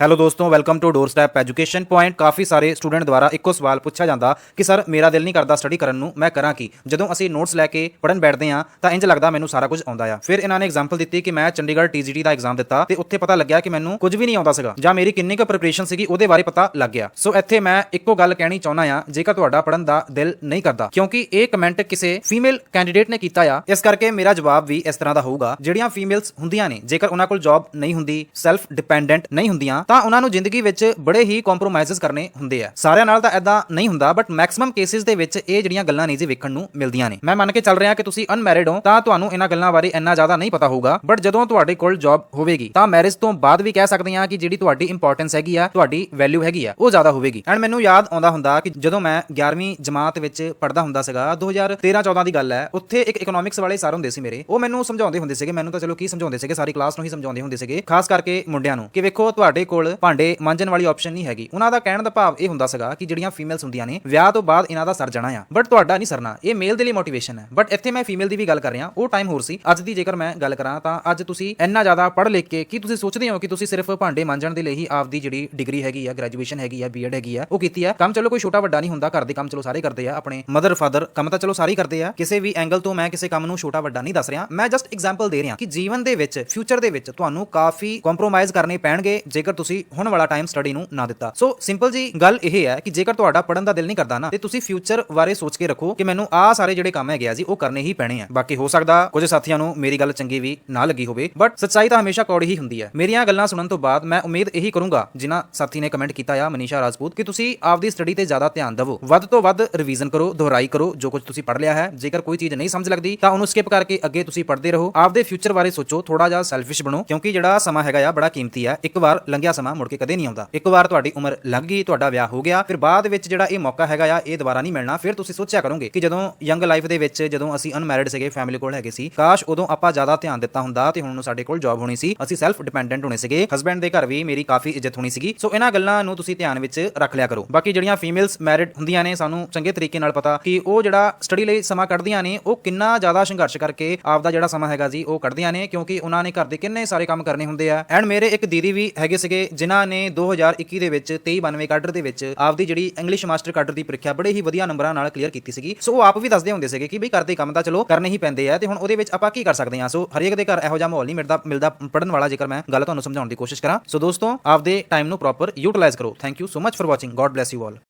Hello ਦੋਸਤੋ welcome to door step education point ਕਾਫੀ ਸਾਰੇ student ਦੁਆਰਾ ਇੱਕੋ ਸਵਾਲ ਪੁੱਛਿਆ ਜਾਂਦਾ ਕਿ ਸਰ ਮੇਰਾ ਦਿਲ ਨਹੀਂ ਕਰਦਾ ਸਟੱਡੀ ਕਰਨ ਨੂੰ, ਮੈਂ ਕਰਾਂ ਕੀ? ਜਦੋਂ ਅਸੀਂ ਨੋਟਸ ਲੈ ਕੇ ਪੜਨ ਬੈਠਦੇ ਹਾਂ, ਤਾਂ ਇੰਜ ਲੱਗਦਾ ਮੈਨੂੰ ਸਾਰਾ ਕੁਝ ਆਉਂਦਾ ਆ। ਫਿਰ ਇਹਨਾਂ ਨੇ ਐਗਜ਼ਾਮਪਲ ਦਿੱਤੀ ਕਿ ਮੈਂ ਚੰਡੀਗੜ੍ਹ ਟੀਜੀਟੀ ਦਾ ਐਗਜ਼ਾਮ ਦਿੱਤਾ ਤੇ ਉੱਥੇ ਪਤਾ ਲੱਗਿਆ ਕਿ ਮੈਨੂੰ ਕੁਝ ਵੀ ਨਹੀਂ ਆਉਂਦਾ ਸੀਗਾ ਜਾਂ ਮੇਰੀ ਕਿੰਨੀ ਕੁ ਪ੍ਰੈਪਰੇਸ਼ਨ ਸੀਗੀ, ਉਹਦੇ ਬਾਰੇ ਪਤਾ ਲੱਗ ਗਿਆ। ਸੋ ਇੱਥੇ ਮੈਂ ਇੱਕੋ ਗੱਲ ਕਹਿਣੀ ਚਾਹੁੰਦਾ ਆ ਜੇਕਰ ਤੁਹਾਡਾ ਪੜਨ ਦਾ ਦਿਲ ਨਹੀਂ ਕਰਦਾ, ਕਿਉਂਕਿ ਇਹ ਕਮੈਂਟ ਕਿਸੇ ਫੀਮੇਲ ਕੈਂਡੀਡੇਟ ਨੇ ਕੀਤਾ ਆ, ਇਸ ਕਰਕੇ ਮੇਰਾ ਜਵਾਬ ਵੀ ਇਸ ਤਰ੍ਹਾਂ ਦਾ ਹੋਊਗਾ। ਜਿਹੜੀਆਂ ਫੀਮੇਲਸ ਹੁੰਦੀਆਂ ਨੇ, ਜੇਕਰ ਉਹਨਾਂ ਕੋਲ ਜੌਬ ਨਹੀਂ ਹੁੰਦੀ ਸੈਲਫ ਡਿਪੈਂਡੈਂਟ ਨਹੀਂ ਹੁੰਦੀਆਂ ਤਾਂ ਉਹਨਾਂ ਨੂੰ ਜ਼ਿੰਦਗੀ ਵਿੱਚ ਬੜੇ ਹੀ ਕੰਪਰੋਮਾਈਜ਼ਸ ਕਰਨੇ ਹੁੰਦੇ ਆ। ਸਾਰਿਆਂ ਨਾਲ ਤਾਂ ਐਦਾਂ ਨਹੀਂ ਹੁੰਦਾ ਬਟ ਮੈਕਸਿਮਮ ਕੇਸਿਸ ਦੇ ਵਿੱਚ ਇਹ ਜਿਹੜੀਆਂ ਗੱਲਾਂ ਨਹੀਂ ਜੀ ਵੇਖਣ ਨੂੰ ਮਿਲਦੀਆਂ ਨੇ। ਮੈਂ ਮੰਨ ਕੇ ਚੱਲ ਰਿਹਾ ਕਿ ਤੁਸੀਂ ਅਨਮੈਰਿਡ ਹੋ, ਤਾਂ ਤੁਹਾਨੂੰ ਇਹਨਾਂ ਗੱਲਾਂ ਬਾਰੇ ਇੰਨਾ ਜ਼ਿਆਦਾ ਨਹੀਂ ਪਤਾ ਹੋਊਗਾ ਬਟ ਜਦੋਂ ਤੁਹਾਡੇ ਕੋਲ ਜੌਬ ਹੋਵੇਗੀ, ਤਾਂ ਮੈਰਿਜ ਤੋਂ ਬਾਅਦ ਵੀ ਕਹਿ ਸਕਦੇ ਹਾਂ ਕਿ ਜਿਹੜੀ ਤੁਹਾਡੀ ਇੰਪੋਰਟੈਂਸ ਹੈਗੀ ਆ, ਤੁਹਾਡੀ ਵੈਲਿਊ ਹੈਗੀ ਆ, ਉਹ ਜ਼ਿਆਦਾ ਹੋਵੇਗੀ। ਐਂਡ ਮੈਨੂੰ ਯਾਦ ਆਉਂਦਾ ਹੁੰਦਾ ਕਿ ਜਦੋਂ ਮੈਂ 11ਵੀਂ ਜਮਾਤ ਵਿੱਚ ਪੜਦਾ ਹੁੰਦਾ ਸੀਗਾ 2013-14 ਦੀ ਗੱਲ ਹੈ, ਉੱਥੇ ਇੱਕ ਇਕਨੋਮਿਕਸ ਵਾਲੇ ਸਰ ਹੁੰਦੇ ਸੀ ਮੇਰੇ, ਉਹ ਮੈਨੂੰ ਸਮਝਾਉਂਦੇ ਹੁੰਦੇ ਸੀਗੇ, ਮੈਨੂੰ ਤਾਂ ਚਲੋ ਕੀ ਸਮਝਾਉਂਦੇ ਸੀਗੇ, ਸਾਰੀ ਕਲਾਸ ਨੂੰ ਹੀ ਸਮਝਾਉਂਦੇ ਹੁੰਦੇ ਸੀਗੇ, ਖਾਸ ਕਰਕੇ ਮੁੰਡਿਆਂ ਨੂੰ, ਕਿ ਵੇਖੋ ਤੁਹਾਡੇ ਕੋਲ ਭਾਂਡੇ ਮਾਂਜਣ ਵਾਲੀ ਆਪਸ਼ਨ ਨਹੀਂ ਹੈਗੀ। ਉਹਨਾਂ ਦਾ ਕਹਿਣ ਦਾ ਭਾਵ ਇਹ ਹੁੰਦਾ ਸੀਗਾ ਕਿ ਜਿਹੜੀਆਂ ਫੀਮੇਲਸ ਹੁੰਦੀਆਂ ਨੇ, ਵਿਆਹ ਤੋਂ ਬਾਅਦ ਇਹਨਾਂ ਦਾ ਸਰ ਜਾਣਾ ਆ। ਬਟ ਤੁਹਾਡਾ ਨਹੀਂ ਸਰਨਾ। ਇਹ ਮੇਲ ਦੇ ਲਈ ਮੋਟੀਵੇਸ਼ਨ ਹੈ। ਬਟ ਇੱਥੇ ਮੈਂ ਫੀਮੇਲ ਦੀ ਵੀ ਗੱਲ ਕਰ ਰਿਹਾ। ਉਹ ਟਾਈਮ ਹੋਰ ਸੀ। ਅੱਜ ਦੀ ਜੇਕਰ ਮੈਂ ਗੱਲ ਕਰਾਂ ਤਾਂ ਅੱਜ ਤੁਸੀਂ ਇੰਨਾ ਜ਼ਿਆਦਾ ਪੜ੍ਹ ਲਿਖ ਕੇ ਕੀ ਤੁਸੀਂ ਸੋਚਦੇ ਹੋ ਕਿ ਤੁਸੀਂ ਸਿਰਫ ਭਾਂਡੇ ਮਾਂਜਣ ਦੇ ਲਈ ਹੀ ਆਪਦੀ ਜਿਹੜੀ ਡਿਗਰੀ ਹੈਗੀ ਆ ਗ੍ਰੈਜੂਏਸ਼ਨ ਹੈਗੀ ਆ ਬੀਐਡ ਹੈਗੀ ਆ, ਉਹ ਕੀਤੀ ਆ? ਕੰਮ ਚਲੋ ਕੋਈ ਛੋਟਾ ਵੱਡਾ ਨਹੀਂ ਹੁੰਦਾ। ਘਰ ਦੇ ਕੰਮ ਚਲੋ ਸਾਰੇ ਕਰਦੇ ਆ। ਆਪਣੇ ਮਦਰ ਫਾਦਰ ਕੰਮ ਤਾਂ ਚਲੋ ਸਾਰੇ ਕਰਦੇ ਆ। ਕਿਸੇ ਵੀ ਐਂਗਲ ਤੋਂ ਮੈਂ ਕਿਸੇ ਕੰਮ ਨੂੰ ਛੋਟਾ ਵੱਡਾ ਨਹੀਂ ਦੱਸ ਰਿਹਾ। ਮੈਂ ਜਸਟ ਐਗਜ਼ਾਮਪਲ ਦੇ ਰਿਹਾ ਕਿ ਜੀਵਨ ਦੇ ਵਿੱਚ ਫਿਊਚਰ ਦੇ ਵਿੱਚ ਤੁਹਾਨੂੰ ਕਾਫੀ ਕੰਪਰੋਮਾਈਜ਼ ਕਰਨੇ ਪੈਣਗੇ। ਜੇਕਰ ਤੁਸੀਂ ਹੁਣ ਵਾਲਾ ਟਾਈਮ ਸਟੱਡੀ ਨੂੰ ਨਾ ਦਿੱਤਾ। ਸੋ ਸਿੰਪਲ ਜੀ ਗੱਲ ਇਹ ਹੈ ਕਿ ਜੇਕਰ ਤੁਹਾਡਾ ਪੜਨ ਦਾ ਦਿਲ ਨਹੀਂ ਕਰਦਾ ਨਾ, ਤੇ ਤੁਸੀਂ ਫਿਊਚਰ ਬਾਰੇ ਸੋਚ ਕੇ ਰੱਖੋ ਕਿ ਮੈਨੂੰ ਆਹ ਸਾਰੇ ਜਿਹੜੇ ਕੰਮ ਹੈਗੇ ਆ ਜੀ, ਉਹ ਕਰਨੇ ਹੀ ਪੈਣੇ ਆ। ਬਾਕੀ ਹੋ ਸਕਦਾ ਕੁਝ ਸਾਥੀਆਂ ਨੂੰ ਮੇਰੀ ਗੱਲ ਚੰਗੀ ਵੀ ਨਾ ਲੱਗੀ ਹੋਵੇ ਬਟ ਸੱਚਾਈ ਤਾਂ ਹਮੇਸ਼ਾ ਕੌੜੀ ਹੀ ਹੁੰਦੀ ਹੈ। ਮੇਰੀਆਂ ਗੱਲਾਂ ਸੁਣਨ ਤੋਂ ਬਾਅਦ ਮੈਂ ਉਮੀਦ ਇਹੀ ਕਰੂੰਗਾ, ਜਿਨ੍ਹਾਂ ਸਾਥੀ ਨੇ ਕਮੈਂਟ ਕੀਤਾ ਆ, ਮਨੀਸ਼ਾ ਰਾਜਪੂਤ, ਕਿ ਤੁਸੀਂ ਆਪਦੀ ਸਟੱਡੀ ਤੇ ਜ਼ਿਆਦਾ ਧਿਆਨ ਦਿਵੋ। ਵੱਧ ਤੋਂ ਵੱਧ ਰਿਵੀਜ਼ਨ ਕਰੋ, ਦੁਹਰਾਈ ਕਰੋ, ਜੋ ਕੁਝ ਤੁਸੀਂ ਪੜ੍ਹ ਲਿਆ ਹੈ। ਜੇਕਰ ਕੋਈ ਚੀਜ਼ ਨਹੀਂ ਸਮਝ ਲੱਗਦੀ, ਤਾਂ ਉਹਨੂੰ ਸਕਿਪ ਕਰਕੇ ਅੱਗੇ ਤੁਸੀਂ ਪੜ੍ਹਦੇ ਰਹੋ। ਆਪਦੇ ਫਿਊਚਰ ਬਾਰੇ ਸੋਚੋ ਥੋੜਾ ਜਿਹਾ ਸੈਲਫਿਸ਼ ਬਣੋ, ਕਿਉਂਕਿ ਜਿਹੜਾ ਸਮਾਂ ਹੈਗਾ ਆ, ਬੜਾ ਕੀਮਤੀ ਆ ਇੱਕ ਵਾਰ ਲੰਘਿਆ ਸਮਾਂ ਮੁੜ ਕੇ ਕਦੇ ਨਹੀਂ ਆਉਂਦਾ। ਇੱਕ ਵਾਰ ਤੁਹਾਡੀ ਉਮਰ ਲੱਗ ਗਈ, ਤੁਹਾਡਾ ਵਿਆਹ ਹੋ ਗਿਆ, ਫਿਰ ਬਾਅਦ ਵਿੱਚ ਜਿਹੜਾ ਇਹ ਮੌਕਾ ਹੈਗਾ ਆ, ਇਹ ਦੁਬਾਰਾ ਨਹੀਂ ਮਿਲਣਾ। ਫਿਰ ਤੁਸੀਂ ਸੋਚਿਆ ਕਰੋਗੇ ਕਿ ਜਦੋਂ ਯੰਗ ਲਾਈਫ ਦੇ ਵਿੱਚ ਜਦੋਂ ਅਸੀਂ ਅਨਮੈਰਿਡ ਸੀਗੇ ਫੈਮਿਲੀ ਕੋਲ ਹੈਗੇ ਸੀ, ਕਾਸ਼ ਉਦੋਂ ਆਪਾਂ ਜ਼ਿਆਦਾ ਧਿਆਨ ਦਿੱਤਾ ਹੁੰਦਾ ਤੇ ਹੁਣ ਸਾਡੇ ਕੋਲ ਜੌਬ ਹੋਣੀ ਸੀ। ਅਸੀਂ ਸੈਲਫ ਡਿਪੈਂਡੈਂਟ ਹੋਣੇ ਸੀਗੇ। ਹਸਬੈਂਡ ਦੇ ਘਰ ਵੀ ਮੇਰੀ ਕਾਫੀ ਇੱਜ਼ਤ ਹੋਣੀ ਸੀਗੀ। ਸੋ ਇਹਨਾਂ ਗੱਲਾਂ ਨੂੰ ਤੁਸੀਂ ਧਿਆਨ ਵਿੱਚ ਰੱਖ ਲਿਆ ਕਰੋ। ਬਾਕੀ ਜਿਹੜੀਆਂ ਫੀਮੇਲਸ ਮੈਰਿਡ ਹੁੰਦੀਆਂ ਨੇ, ਸਾਨੂੰ ਚੰਗੇ ਤਰੀਕੇ ਨਾਲ ਪਤਾ ਕਿ ਉਹ ਜਿਹੜਾ ਸਟੱਡੀ ਲਈ ਸਮਾਂ ਕੱਢਦੀਆਂ ਨੇ, ਉਹ ਕਿੰਨਾ ਜ਼ਿਆਦਾ ਸੰਘਰਸ਼ ਕਰਕੇ ਆਪਦਾ ਜਿਹੜਾ ਸਮਾਂ ਹੈਗਾ ਜੀ ਉਹ ਕੱਢਦੀਆਂ ਨੇ, ਕਿਉਂਕਿ ਉਹਨਾਂ ਨੇ ਘਰ ਦੇ ਕਿੰਨੇ ਸਾਰੇ ਕੰਮ ਕਰਨੇ ਹੁੰਦੇ ਆ। ਐਂਡ ਮੇਰੇ ਇੱਕ ਦੀਦੀ ਵੀ ਹੈਗੇ ਸੀਗੇ ਜਿਨ੍ਹਾਂ ਨੇ 2021 ਦੇ ਵਿੱਚ 2392 ਕਾਡਰ ਦੇ ਵਿੱਚ ਆਪਦੀ ਜਿਹੜੀ ਇੰਗਲਿਸ਼ ਮਾਸਟਰ ਕਾਡਰ ਦੀ ਪ੍ਰੀਖਿਆ ਬੜੇ ਹੀ ਵਧੀਆ ਨੰਬਰਾਂ ਨਾਲ ਕਲੀਅਰ ਕੀਤੀ ਸੀਗੀ। ਸੋ ਉਹ ਆਪ ਵੀ ਦੱਸਦੇ ਹੁੰਦੇ ਸੀਗੇ ਕਿ ਬਈ ਕਰਦੇ ਕੰਮ ਤਾਂ ਚਲੋ ਕਰਨੇ ਹੀ ਪੈਂਦੇ ਆ ਤੇ ਹੁਣ ਉਹਦੇ ਵਿੱਚ ਆਪਾਂ ਕੀ ਕਰ ਸਕਦੇ ਹਾਂ? ਸੋ ਹਰੇਕ ਦੇ ਘਰ ਇਹੋ ਜਿਹਾ ਮਾਹੌਲ ਨਹੀਂ ਮਿਲਦਾ ਮਿਲਦਾ ਪੜਨ ਵਾਲਾ ਜੇਕਰ ਮੈਂ ਗੱਲ ਤੁਹਾਨੂੰ ਸਮਝਾਉਣ ਦੀ ਕੋਸ਼ਿਸ਼ ਕਰਾਂ। ਸੋ ਦੋਸਤੋ, ਆਪਦੇ ਟਾਈਮ ਨੂੰ ਪ੍ਰੋਪਰ ਯੂਟਿਲਾਈਜ਼ ਕਰੋ। Thank you so much for watching God bless you all